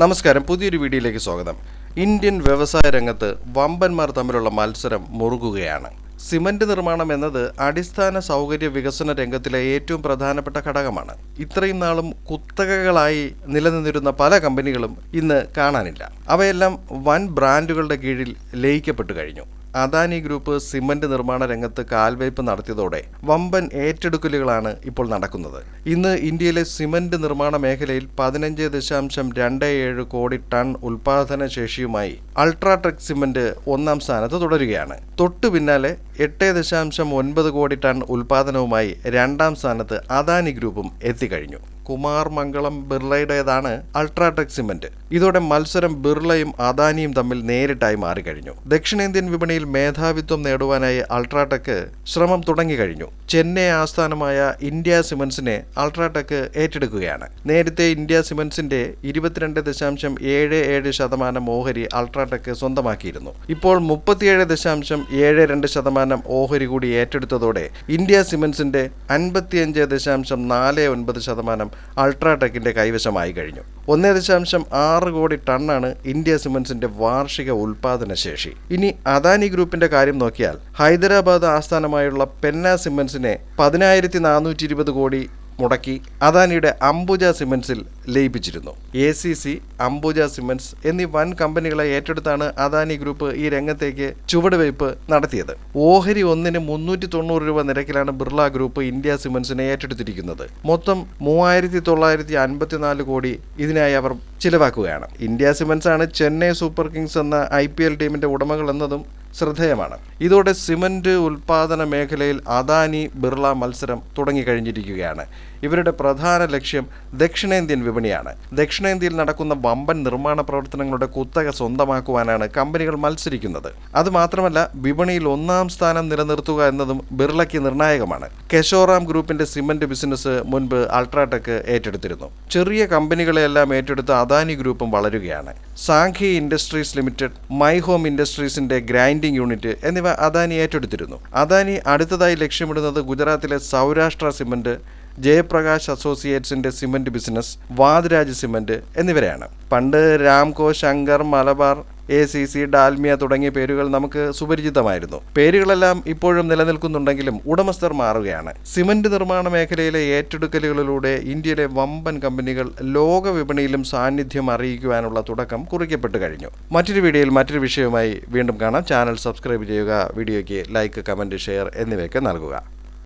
നമസ്കാരം പുതിയൊരു വീഡിയോയിലേക്ക് സ്വാഗതം. ഇന്ത്യൻ വ്യവസായ രംഗത്ത് വമ്പന്മാർ തമ്മിലുള്ള മത്സരം മുറുകുകയാണ്. സിമന്റ് നിർമ്മാണം എന്നത് അടിസ്ഥാന സൗകര്യ വികസന രംഗത്തിലെ ഏറ്റവും പ്രധാനപ്പെട്ട ഘടകമാണ്. ഇത്രയും നാളും കുത്തകകളായി നിലനിന്നിരുന്ന പല കമ്പനികളും ഇന്ന് കാണാനില്ല. അവയെല്ലാം വൻ ബ്രാൻഡുകളുടെ കീഴിൽ ലയിക്കപ്പെട്ടു കഴിഞ്ഞു. അദാനി ഗ്രൂപ്പ് സിമന്റ് നിർമ്മാണ രംഗത്ത് കാൽവയ്പ് നടത്തിയതോടെ വമ്പൻ ഏറ്റെടുക്കലുകളാണ് ഇപ്പോൾ നടക്കുന്നത്. ഇന്ന് ഇന്ത്യയിലെ സിമന്റ് നിർമ്മാണ മേഖലയിൽ പതിനഞ്ച് ദശാംശം രണ്ട് ഏഴ് കോടി ടൺ ഉൽപാദന ശേഷിയുമായി അൾട്രാടെക് സിമന്റ് ഒന്നാം സ്ഥാനത്ത് തുടരുകയാണ്. തൊട്ടു പിന്നാലെ എട്ട് ദശാംശം ഒൻപത് കോടി ടൺ ഉൽപാദനവുമായി രണ്ടാം സ്ഥാനത്ത് അദാനി ഗ്രൂപ്പും എത്തിക്കഴിഞ്ഞു. കുമാർ മംഗളം ബിർളയുടേതാണ് അൾട്രാടെക് സിമെന്റ്. ഇതോടെ മത്സരം ബിർളയും അദാനിയും തമ്മിൽ നേരിട്ടായി മാറിക്കഴിഞ്ഞു. ദക്ഷിണേന്ത്യൻ വിപണിയിൽ മേധാവിത്വം നേടുവാനായി അൾട്രാടെക് ശ്രമം തുടങ്ങിക്കഴിഞ്ഞു. ചെന്നൈ ആസ്ഥാനമായ ഇന്ത്യ സിമന്റ്സിനെ അൾട്രാടെക് ഏറ്റെടുക്കുകയാണ്. നേരത്തെ ഇന്ത്യ സിമന്റ്സിന്റെ ഇരുപത്തിരണ്ട് ദശാംശം ഏഴ് ഏഴ് ശതമാനം ഓഹരി അൾട്രാടെക് സ്വന്തമാക്കിയിരുന്നു. ഇപ്പോൾ മുപ്പത്തിയേഴ് ദശാംശം ഏഴ് രണ്ട് ശതമാനം ഓഹരി കൂടി ഏറ്റെടുത്തതോടെ ഇന്ത്യ സിമന്റ്സിന്റെ അൻപത്തിയഞ്ച് ദശാംശം നാല് ഒൻപത് ശതമാനം അൾട്രാടെക്കിന്റെ കൈവശമായി കഴിഞ്ഞു. ഒന്നേ ദശാംശം ആറ് കോടി ടണ്ണാണ് ഇന്ത്യ സിമന്റ്സിന്റെ വാർഷിക ഉൽപാദന ശേഷി. ഇനി അദാനി ഗ്രൂപ്പിന്റെ കാര്യം നോക്കിയാൽ ഹൈദരാബാദ് ആസ്ഥാനമായുള്ള പെന്ന സിമന്റ്സിനെ പതിനായിരത്തി നാനൂറ്റി ഇരുപത് കോടി മുടക്കി അദാനിയുടെ അംബുജ സിമന്റ്സിൽ ലയിപ്പിച്ചിരുന്നു. A C C Ambuja cements എന്നീ വൻ കമ്പനികളെ ഏറ്റെടുത്താണ് അദാനി ഗ്രൂപ്പ് ഈ രംഗത്തേക്ക് ചുവടുവയ്പ് നടത്തിയത്. ഓഹരി ഒന്നിന് മുന്നൂറ്റി തൊണ്ണൂറ് രൂപ നിരക്കിലാണ് ബിർള ഗ്രൂപ്പ് ഇന്ത്യ സിമന്റ്സിനെ ഏറ്റെടുത്തിരിക്കുന്നത്. മൊത്തം മൂവായിരത്തി തൊള്ളായിരത്തി അൻപത്തിനാല് കോടി ഇതിനായി അവർ ചിലവാക്കുകയാണ്. ഇന്ത്യ സിമന്റ്സ് ആണ് ചെന്നൈ സൂപ്പർ കിങ്സ് എന്ന ഐ പി എൽ ടീമിന്റെ ഉടമകൾ എന്നതും ശ്രദ്ധേയമാണ്. ഇതോടെ സിമന്റ് ഉൽപാദന മേഖലയിൽ അദാനി ബിർള മത്സരം തുടങ്ങിക്കഴിഞ്ഞിരിക്കുകയാണ്. ഇവരുടെ പ്രധാന ലക്ഷ്യം ദക്ഷിണേന്ത്യൻ വിപണിയാണ്. ദക്ഷിണേന്ത്യയിൽ നടക്കുന്ന വമ്പൻ നിർമ്മാണ പ്രവർത്തനങ്ങളുടെ കുത്തക സ്വന്തമാക്കുവാനാണ് കമ്പനികൾ മത്സരിക്കുന്നത്. അതുമാത്രമല്ല വിപണിയിൽ ഒന്നാം സ്ഥാനം നിലനിർത്തുക എന്നതും ബിർളയ്ക്ക് നിർണായകമാണ്. കെശോറാം ഗ്രൂപ്പിന്റെ സിമന്റ് ബിസിനസ് മുൻപ് അൾട്രാടെക് ഏറ്റെടുത്തിരുന്നു. ചെറിയ കമ്പനികളെല്ലാം ഏറ്റെടുത്ത് അദാനി ഗ്രൂപ്പും വളരുകയാണ്. Sakhi industries limited my home ഇൻഡസ്ട്രീസിന്റെ grinding unit എന്നിവ അദാനി ഏറ്റെടുത്തിരുന്നു. അദാനി അടുത്തതായി ലക്ഷ്യമിടുന്നത് ഗുജറാത്തിലെ സൗരാഷ്ട്ര സിമന്റ് ജയപ്രകാശ് അസോസിയേറ്റ്സിന്റെ സിമന്റ് ബിസിനസ് വാദ്രാജ് സിമന്റ് എന്നിവരെയാണ്. പണ്ട് Ramco Shankar Malabar A C C Dalmia തുടങ്ങിയ പേരുകൾ നമുക്ക് സുപരിചിതമായിരുന്നു. പേരുകളെല്ലാം ഇപ്പോഴും നിലനിൽക്കുന്നുണ്ടെങ്കിലും ഉടമസ്ഥർ മാറുകയാണ്. സിമന്റ് നിർമ്മാണ മേഖലയിലെ ഏറ്റെടുക്കലുകളിലൂടെ ഇന്ത്യയിലെ വമ്പൻ കമ്പനികൾ ലോക വിപണിയിലും സാന്നിധ്യം അറിയിക്കുവാനുള്ള തുടക്കം കുറിക്കപ്പെട്ടു കഴിഞ്ഞു. മറ്റൊരു വീഡിയോയിൽ മറ്റൊരു വിഷയവുമായി വീണ്ടും കാണാം. ചാനൽ സബ്സ്ക്രൈബ് ചെയ്യുക വീഡിയോയ്ക്ക് ലൈക്ക് കമന്റ് ഷെയർ എന്നിവയൊക്കെ നൽകുക.